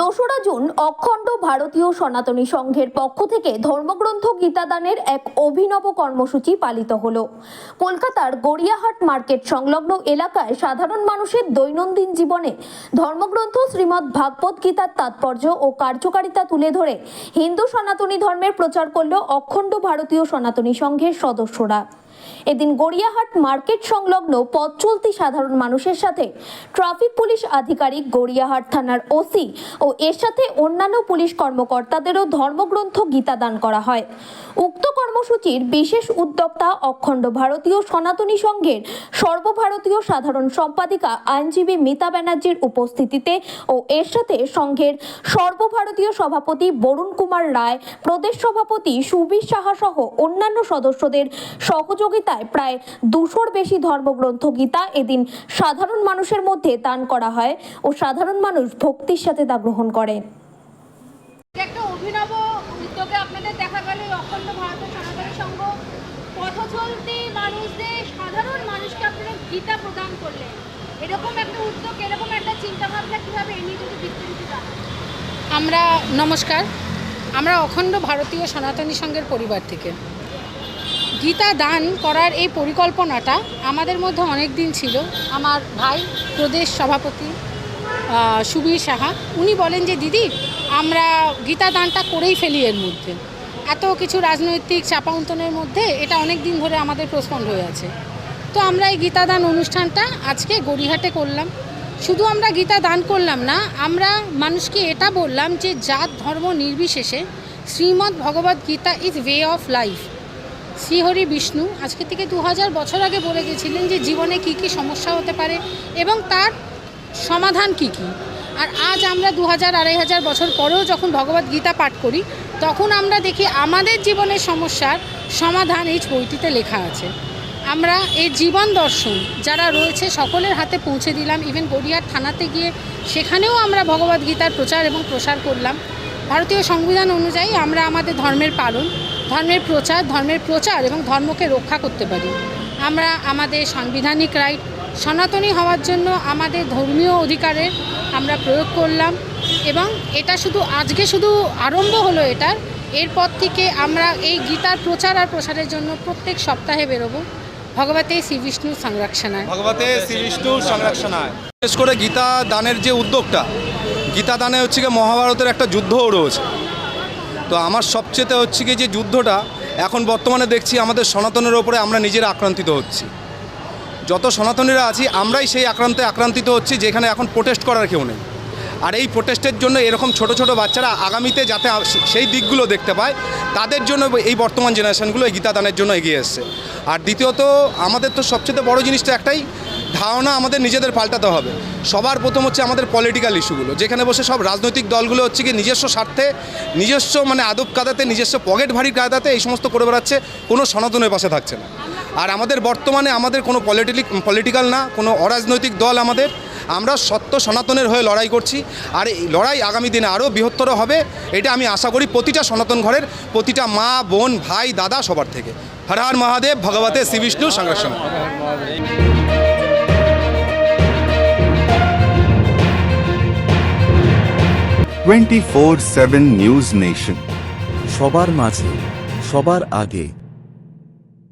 দোসরা জুন অখণ্ড ভারতীয় সনাতনী সংঘের পক্ষ থেকে ধর্মগ্রন্থ গীতাদানের এক অভিনব কর্মসূচি পালিত হলো। কলকাতার গড়িয়াহাট মার্কেট সংলগ্ন এলাকায় সাধারণ মানুষের দৈনন্দিন জীবনে ধর্মগ্রন্থ শ্রীমদ্ ভাগবত গীতার তাৎপর্য ও কার্যকারিতা তুলে ধরে হিন্দু সনাতনী ধর্মের প্রচার করল অখণ্ড ভারতীয় সনাতনী সংঘের সদস্যরা। এদিন গড়িয়াহাট মার্কেট সংলগ্ন পথ চলতি সাধারণ মানুষের সাথে ট্রাফিক পুলিশ আধিকারিক গড়িয়াহাট থানার ওসি ও এর সাথে অন্যান্য পুলিশ কর্মকর্তাদেরও ধর্মগ্রন্থ গীতা দান করা হয়। উক্ত কর্মসূচির বিশেষ উদ্যোক্তা অখণ্ড ভারতীয় সনাতনী সংঘের সর্বভারতীয় সাধারণ সম্পাদিকা আইনজীবী মিতা ব্যানার্জির উপস্থিতিতে ও এর সাথে সংঘের সর্বভারতীয় সভাপতি বরুণ কুমার রায়, প্রদেশ সভাপতি সুবীর সাহা সহ অন্যান্য সদস্যদের সহযোগিতায় প্রায় দুশোর বেশি ধর্মগ্রন্থ গীতা এদিন সাধারণ মানুষের মধ্যে দান করা হয় ও সাধারণ মানুষ ভক্তির সাথে তা গ্রহণ করে। একটা অভিনব উদ্যোগে আপনাদের দেখা গেল অখণ্ড ভারতের সনাতনী সংঘ। পথ চলতি মানুষদের সাধারণ মানুষকে আপনারা গীতা প্রদান করলেন। এরকম একটা উদ্যোগ এরকম একটা চিন্তাভাবনা কীভাবে এ নিয়ে যদি বিস্তারিত আমরা নমস্কার। আমরা অখণ্ড ভারতীয় সনাতনী সংঘের পরিবার থেকে। গীতা দান করার এই পরিকল্পনাটা আমাদের মধ্যে অনেক দিন ছিল। আমার ভাই প্রদেশ সভাপতি সুবীর সাহা, উনি বলেন যে, দিদি, আমরা গীতা দানটা করেই ফেলি এর মধ্যে। এত কিছু রাজনৈতিক চাপাউন্তনের মধ্যে এটা অনেক দিন ধরে আমাদের প্রস্পন্ড হয়ে আছে। তো আমরা এই গীতা দান অনুষ্ঠানটা আজকে গড়িহাটে করলাম। শুধু আমরা গীতা দান করলাম না, আমরা মানুষকে এটা বললাম যে, জাত ধর্ম নির্বিশেষে Shrimad Bhagavad Gita is way of life. Shrihari Vishnu আজকে থেকে দু হাজার বছর আগে বলে গেছিলেন যে জীবনে কি কি সমস্যা হতে পারে এবং তার সমাধান কি কি। আর আজ আমরা দু হাজার আড়াই হাজার বছর পরেও যখন ভগবদ্ গীতা পাঠ করি, তখন আমরা দেখি আমাদের জীবনের সমস্যার সমাধান এই বইটিতে লেখা আছে। আমরা এই জীবন দর্শন যারা রয়েছে সকলের হাতে পৌঁছে দিলাম। ইভেন গড়িয়ার থানাতে গিয়ে সেখানেও আমরা ভগবদ্ গীতার প্রচার এবং প্রসার করলাম। ভারতীয় সংবিধান অনুযায়ী আমরা আমাদের ধর্মের পালন ধর্মের প্রচার ধর্মের প্রচার এবং ধর্মকে রক্ষা করতে পারি। আমরা আমাদের সাংবিধানিক রাইট সনাতনী হওয়ার জন্য আমাদের ধর্মীয় অধিকারের আমরা প্রয়োগ করলাম এবং এটা শুধু আজকে শুধু আরম্ভ হলো এটার। এরপর থেকে আমরা এই গীতার প্রচার আর প্রসারের জন্য প্রত্যেক সপ্তাহে বেরোবো। ভগবতে শ্রী বিষ্ণু সংরক্ষণায়। ভগবতে শ্রী বিষ্ণু সংরক্ষণায়। বিশেষ করে গীতা দানের যে উদ্যোগটা, গীতা দানে হচ্ছে গিয়ে মহাভারতের একটা যুদ্ধও রয়েছে। তো আমার সবচেয়ে হচ্ছে কি যে যুদ্ধটা, এখন বর্তমানে দেখছি আমাদের সনাতনের ওপরে আমরা নিজেরা আক্রান্তিত হচ্ছি। যত সনাতনীরা আছি, আমরাই সেই আক্রান্তে আক্রান্তিত হচ্ছি, যেখানে এখন প্রোটেস্ট করার কেউ নেই। আর এই প্রোটেস্টের জন্য এরকম ছোট ছোট বাচ্চারা আগামীতে যাতে সেই দিকগুলো দেখতে পায়, তাদের জন্য এই বর্তমান জেনারেশনগুলো এই গীতা দানের জন্য এগিয়ে এসছে। আর দ্বিতীয়ত, আমাদের তো সবচেয়ে বড় জিনিসটা একটাই ধারণা আমাদের নিজেদের পাল্টাতে হবে। সবার প্রথম হচ্ছে আমাদের পলিটিক্যাল ইস্যুগুলো যেখানে বসে সব রাজনৈতিক দলগুলো হচ্ছে কি নিজস্ব স্বার্থে, নিজস্ব মানে আদব কাদাতে নিজস্ব পকেট ভারী কাদাতে এই সমস্ত করে বেড়াচ্ছে, কোনো সনাতনের পাশে থাকছে না। আর আমাদের বর্তমানে আমাদের কোনো পলিটিক পলিটিক্যাল না, কোনো অরাজনৈতিক দল আমাদের, আমরা সত্য সনাতনের হয়ে লড়াই করছি। আর এই লড়াই আগামী দিনে আরও বৃহত্তর হবে, এটা আমি আশা করি প্রতিটা সনাতন ঘরের, প্রতিটা মা, বোন, ভাই, দাদা সবার থেকে। হর হর মহাদেব, ভগবতে শ্রী বিষ্ণু সংরক্ষণ। 24/7 নিউজ নেশন। সবার মাঝে সবার আগে